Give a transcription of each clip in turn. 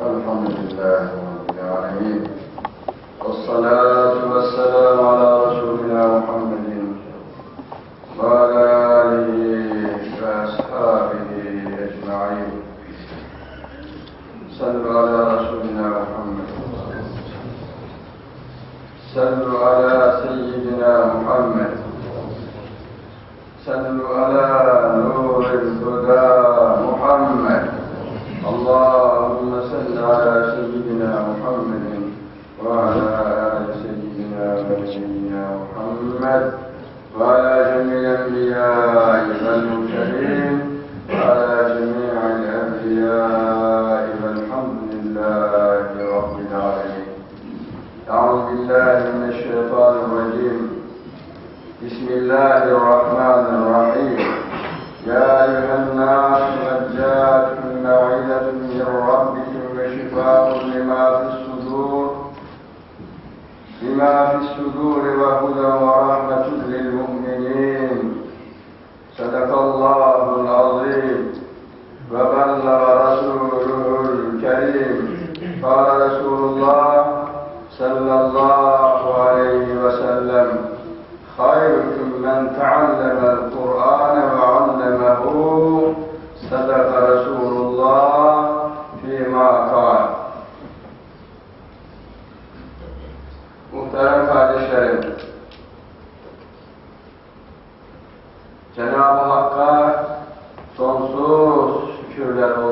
الحمد لله رب العالمين والصلاة والسلام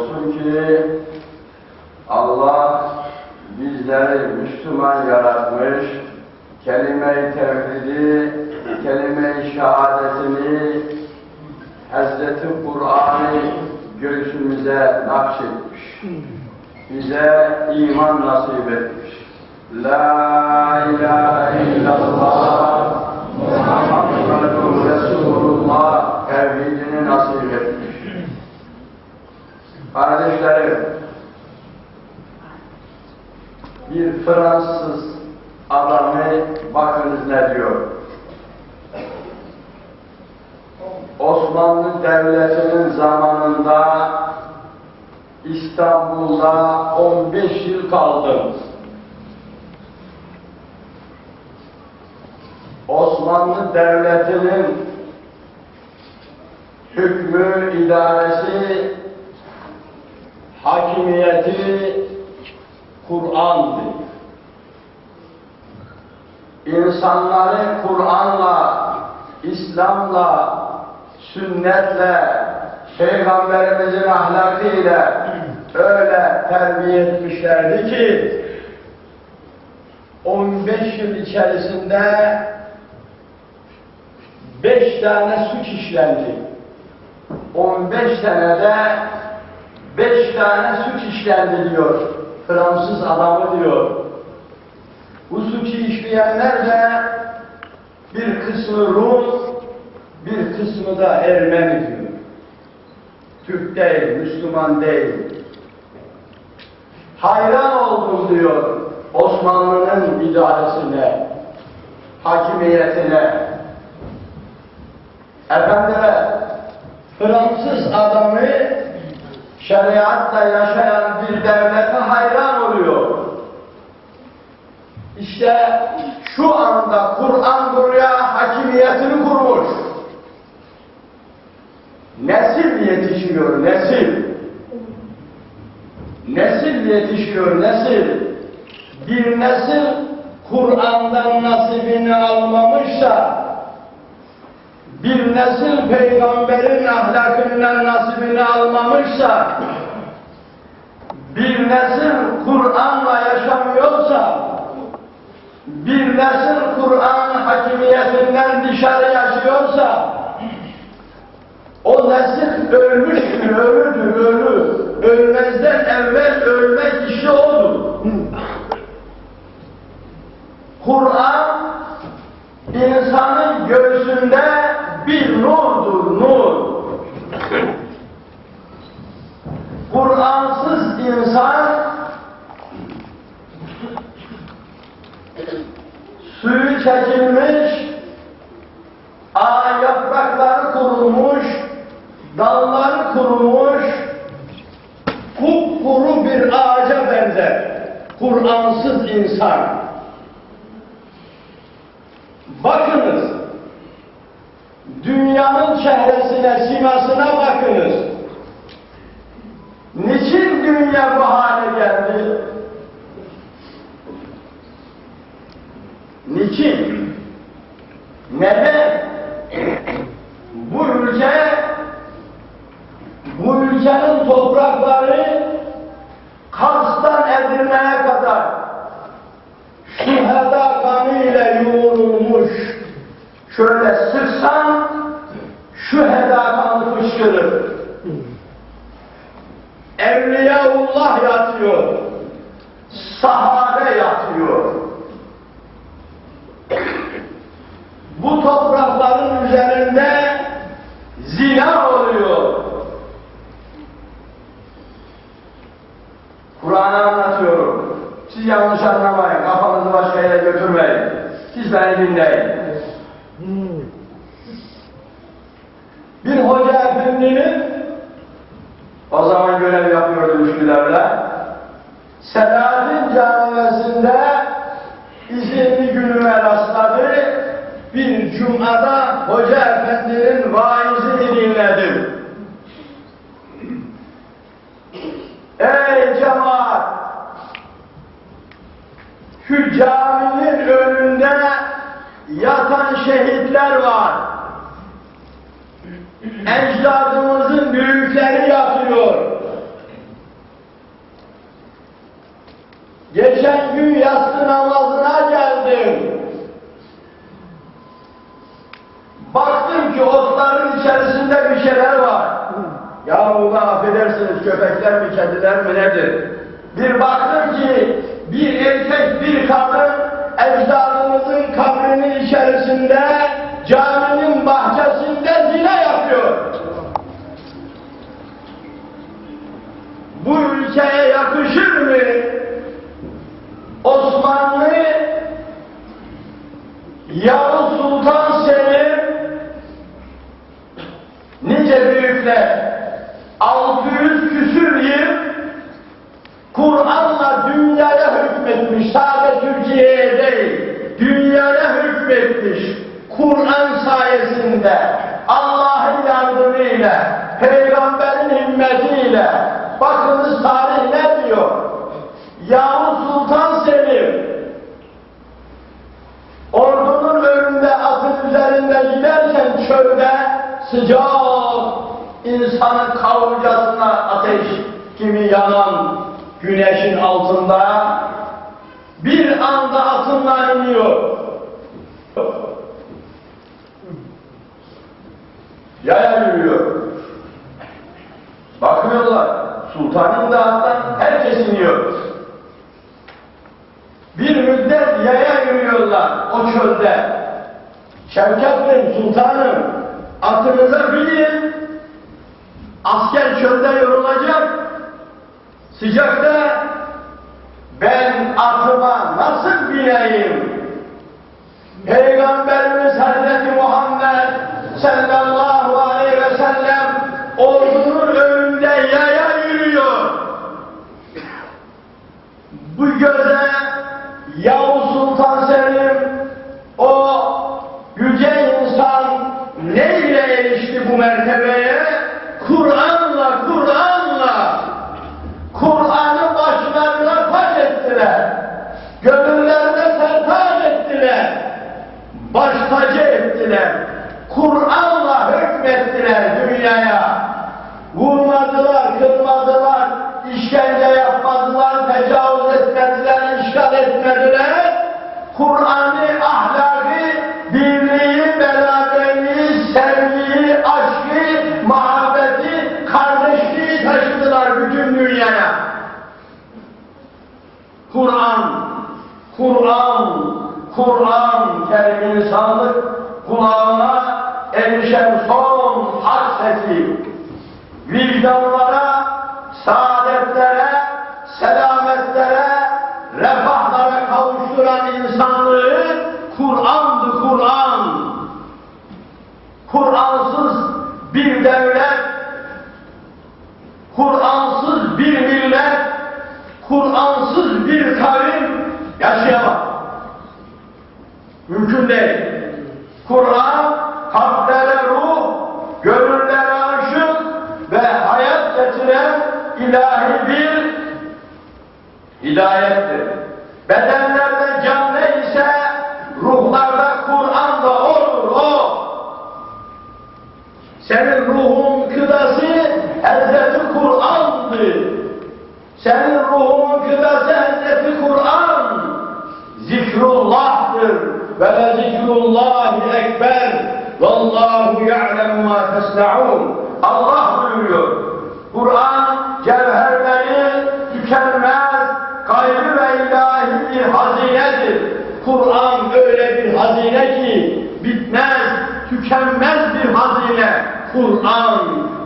olsun ki Allah bizleri Müslüman yaratmış, kelime-i tevhidi, kelime-i şehadetini, Hazreti Kur'an'ı göğsümüze nakşetmiş. Bize iman nasip etmiş. La ilahe illallah Muhammedun Resulullah tevhidini nasip. Kardeşlerim, bir Fransız adamı bakınız ne diyor. Osmanlı Devleti'nin zamanında İstanbul'da 15 yıl kaldım. Osmanlı Devleti'nin hükmü, idaresi, hakimiyeti Kur'an'dı. İnsanları Kur'an'la, İslam'la, sünnetle, Peygamberimizin ahlakıyla öyle terbiye etmişlerdi ki 15 yıl içerisinde beş tane suç işlendi. 15 senede beş tane suç işlendi diyor. Fransız adamı diyor. Bu suçu işleyenler de bir kısmı Rum, bir kısmı da Ermeni diyor. Türk değil, Müslüman değil. Hayran oldum diyor Osmanlı'nın idaresine, hakimiyetine. Efendime, Fransız adamı şeriatla yaşayan bir devlete hayran oluyor. İşte şu anda Kur'an buraya hakimiyetini kurmuş. Nesil yetişiyor, nesil. Nesil yetişiyor, nesil. Bir nesil Kur'an'dan nasibini almamışsa, bir nesil peygamberin ahlakından nasibini almamışsa, bir nesil Kur'an'la yaşamıyorsa, bir nesil Kur'an hakimiyetinden dışarı yaşıyorsa, o nesil ölmüştür, ölüdür, ölü. Ölmezden evvel ölmek işi odur. Kur'an insanın göğsünde bir nurdur, nur. Kur'ansız insan suyu çekilmiş, Kur'ansız insan. Bakınız, dünyanın çehresine, simasına bakınız. Niçin dünya bu hale geldi? Niçin? Neden? Zina Şu caminin önünde yatan şehitler var. Ecdadımızın büyükleri yatıyor. Geçen gün yatsı namazına geldim. Baktım ki otların içerisinde bir şeyler var. Ya burada affedersiniz köpekler mi kediler mi nedir? Bir baktım ki bir erkek bir kadın ecdadımızın kabrinin içerisinde caminin bahçesinde zina yapıyor. Bu ülkeye yakışır mı? Osmanlı Yavuz Sultan Selim nice büyükler 600 küsür yıl Kur'an'la dünyaya hükmetmiş. Sadece Türkiye'ye değil, dünyaya hükmetmiş. Kur'an sayesinde, Allah'ın yardımıyla, Peygamberin himmetiyle. Bakınız tarih ne diyor? Yavuz Sultan Selim ordunun önünde atın üzerinde giderken çölde sıcak insanın kavurcasına ateş gibi yanan güneşin altında bir anda atından iniyor. Yaya yürüyor. Bakıyorlar. Sultanın da attan herkes iniyor. Bir müddet yaya yürüyorlar o çölde. Şevket Bey sultanım atınıza binin. Asker çölde yorulacak. Sıcakta ben atıma nasıl bineyim? Peygamberimiz Hazreti Muhammed sallallahu aleyhi ve sellem ordunun önünde yaya yürüyor. Bu göze dünyaya. Kur'an, Kur'an, Kur'an kerimini sandık kulağına erişen son hak sesi vicdanlara, saadetlere, selametlere, refahlara kavuşturan insanlığı Kur'an'dı Kur'an. Kur'ansız bir devlet, Kur'ansız bir millet Kur'ansız bir kavim yaşayamaz. Mümkün değil. Kur'an kalplere ruh, gönüllere ışık ve hayat getiren ilahi bir hidayettir. Bedenlerde can neyse ruhlarda Kur'an da olur o. Senin ruhun kıdası Hazreti Kur'an'dır. Senin ruhun kıdası Hazreti Kur'an. Zikrullah'tır. Ve le zikrullahi ekber. Vallahu ya'lemu ma tesna'un. Allah buyuruyor. Kur'an cevherleri tükenmez, gayrı ve ilahi bir hazinedir. Kur'an öyle bir hazine ki bitmez, tükenmez bir hazine. Kur'an,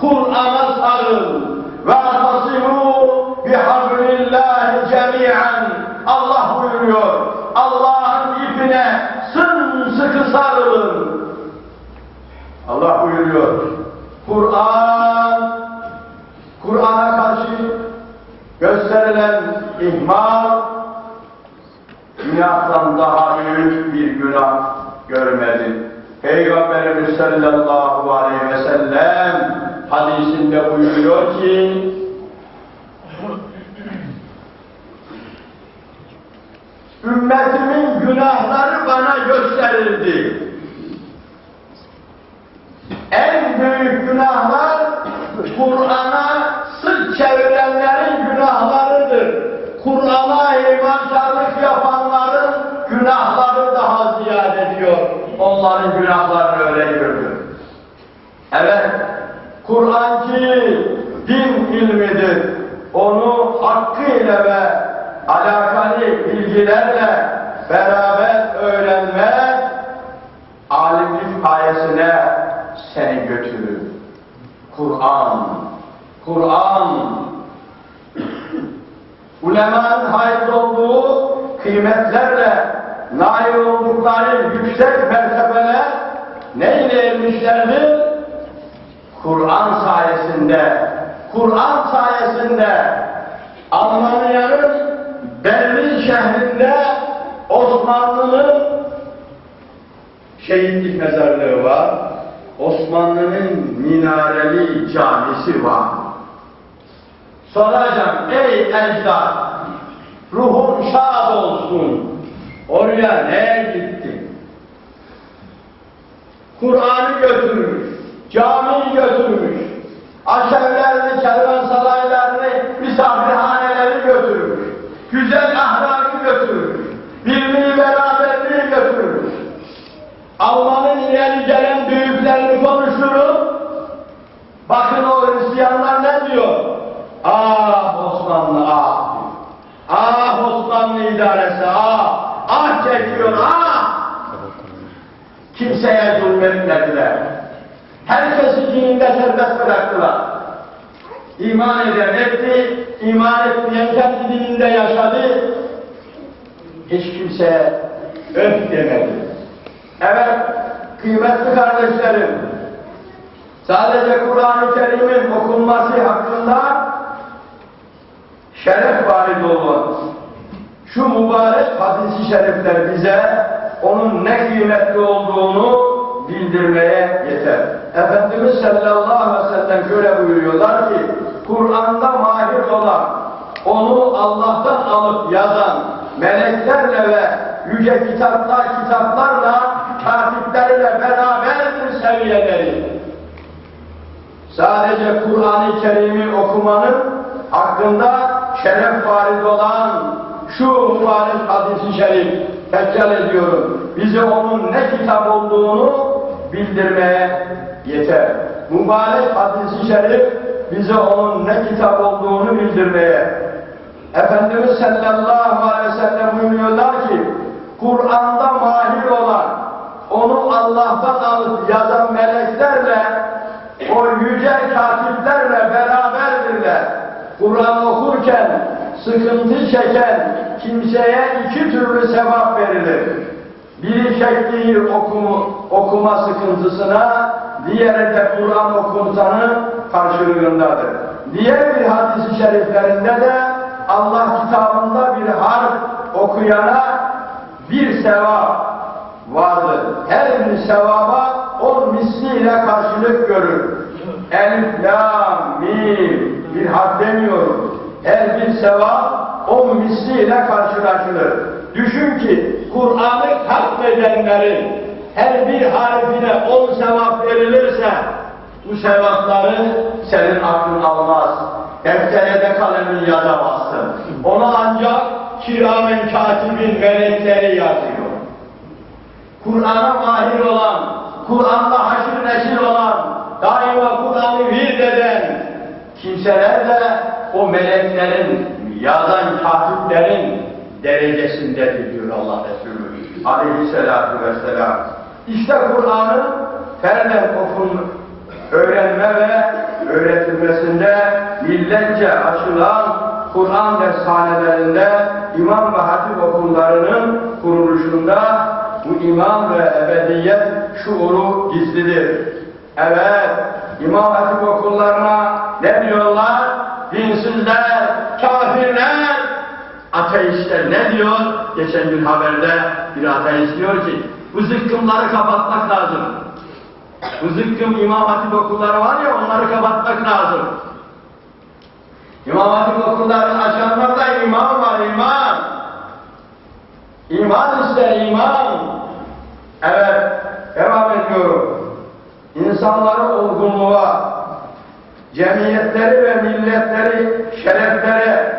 Kur'an'a sarıl. Ve atasimu bihablillahi cemiyen. Allah buyuruyor. Allah'ın ipine sımsıkı sarılın. Allah buyuruyor. Kur'an, Kur'an'a karşı gösterilen ihmal, günahtan daha büyük bir günah görmedi. Peygamberimiz sallallahu aleyhi ve sellem hadisinde buyuruyor ki, ümmetimin günahları bana gösterildi. En büyük günahlar Kur'an'a sırt çevirenlerin günahlarıdır. Kur'an'a imankarlık yapanların günahları daha ziyade diyor. Onların günahlarını öyle gördüm. Evet, Kur'an ki din ilmidir. Onu hakkıyla ve alakalı bilgilerle beraber öğrenmek alimlik ayesine seni götürür. Kur'an, Kur'an ulemanın hayır olduğu kıymetlerle nail oldukları yüksek mertebeler neyle ermişlerdir? Kur'an sayesinde, Kur'an sayesinde Almanya'nın Berlin şehrinde Osmanlı'nın şehitlik mezarlığı var. Osmanlı'nın minareli camisi var. Soracağım ey ecdat, ruhun şad olsun. Oraya neye gittin? Kur'an'ı götürmüş, camiyi götürmüş, aşevlerini, kervansaraylarını, misafirhaneleri götürmüş, güzel İman eden etti, iman etmeyen kendi dininde yaşadı. Hiç kimseye öf demedi. Evet, kıymetli kardeşlerim, sadece Kur'an-ı Kerim'in okunması hakkında şeref varid olan şu mübarek hadisi şerifler bize onun ne kıymetli olduğunu bildirmeye yeter. Efendimiz sallallahu aleyhi ve sellem şöyle buyuruyorlar ki Kur'an'da mahir olan onu Allah'tan alıp yazan meleklerle ve yüce kitaplar kitaplarla katiplerle beraberdir seviyeleri. Sadece Kur'an-ı Kerim'i okumanın hakkında şeref varid olan şu mübarek hadisi şerif tekrar ediyorum. Bize onun ne kitap olduğunu bildirmeye yeter. Mübarek hadisi şerif bize onun ne kitap olduğunu bildirmeye. Efendimiz sallallahu aleyhi ve sellem buyuruyorlar ki Kur'an'da mahir olan onu Allah'tan alıp yazan meleklerle o yüce katiplerle beraberdirler. Kur'an okurken sıkıntı çeken kimseye iki türlü sevap verilir. Biri çektiği okumu, okuma sıkıntısına, diğeri de Kur'an okunsanın karşılığındadır. Diğer bir hadis-i şeriflerinde de Allah kitabında bir harf okuyana bir sevap vardır. Her bir sevaba on misliyle karşılık görür. Elif, la, mim bir harf demiyorum. Her bir sevap on misliyle karşılaşılır. Düşün ki Kur'an'ı katledenlerin her bir harfine on sevap verilirse bu sevapları senin aklın almaz. Deftere de kalemin yazamazsın. Onu ancak kiramen katibin melekleri yazıyor. Kur'an'a mahir olan, Kur'an'la haşır neşir olan, daima Kur'an'ı virt eden kimseler de o meleklerin, yazan katiplerin derecesindedir diyor Allah Resulü aleyhissalatu vesselam. İşte Kur'an'ın ferden okun, öğrenme ve öğretilmesinde milletçe açılan Kur'an dershanelerinde imam ve hatip okullarının kuruluşunda bu iman ve ebediyet şuuru gizlidir. Evet, imam hatip okullarına ne diyorlar? Dinsizler, kafirler, ateistler ne diyor? Geçen gün haberde bir ateist diyor ki, bu zıkkımları kapatmak lazım. Bu zıkkım imam hatip okulları var ya onları kapatmak lazım. İmam hatip okullarını açanlarda iman var iman. İman ister iman. Evet devam ediyorum. İnsanları olgunluğa, cemiyetleri ve milletleri şereflere,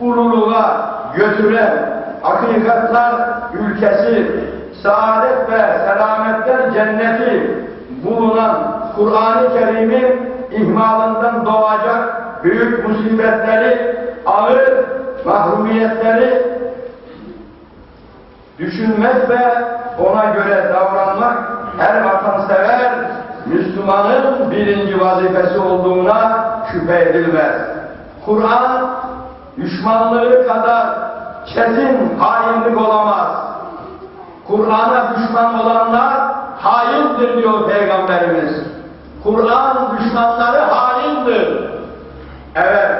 ululuğa götüren hakikatlar ülkesi, saadet ve selametler cenneti bulunan Kur'an-ı Kerim'in ihmalından doğacak büyük musibetleri, ağır mahrumiyetleri düşünmek ve ona göre davranmak her vatansever Müslümanın birinci vazifesi olduğuna şüphe edilmez. Kur'an düşmanlığı kadar çetin hainlik olamaz. Kur'an'a düşman olanlar haindir diyor Peygamberimiz. Kur'an düşmanları haindir. Evet,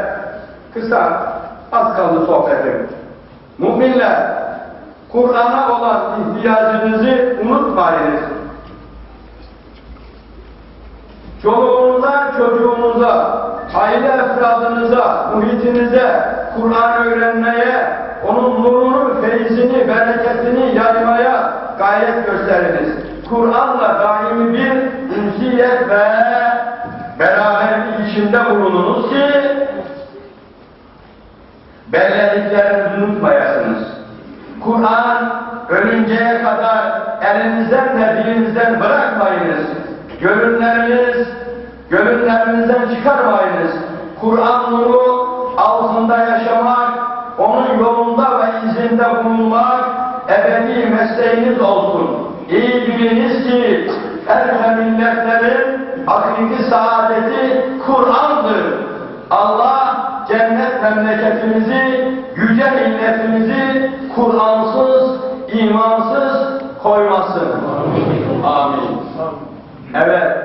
kısa, az kaldı sohbetim. Müminler, Kur'an'a olan ihtiyacınızı unutmayınız. Çoluğunuza, çocuğunuza, aile efradınıza, muhitinize Kur'an öğrenmeye, onun nurunu, feyzini, bereketini yaymaya gayret gösteriniz. Kur'an'la daimi bir ünsiyet ve beraberlik içinde bulununuz ki bellediklerinizi unutmayasınız. Kur'an ölünceye kadar elinizden ve dilinizden bırakmayınız. Gönülleriniz, gönüllerinizden çıkarmayınız. Kur'an nuru altında yaşamak, onun yolunda ve izinde bulunmak ebedi mesleğiniz olsun. İyi biliniz ki her milletlerin hakiki saadeti Kur'an'dır. Allah cennet memleketimizi, yüce milletimizi Kur'ansız, imansız koymasın. Amin. Evet.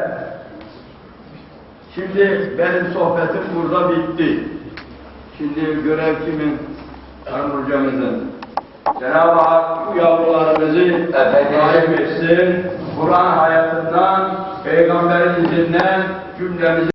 Şimdi benim sohbetim burada bitti. Şimdi görev kimin? Hanım hocamızın. Cenab-ı Hak bu yavrularımızı daim etsin. Kur'an hayatından, peygamberin izinden cümlemizi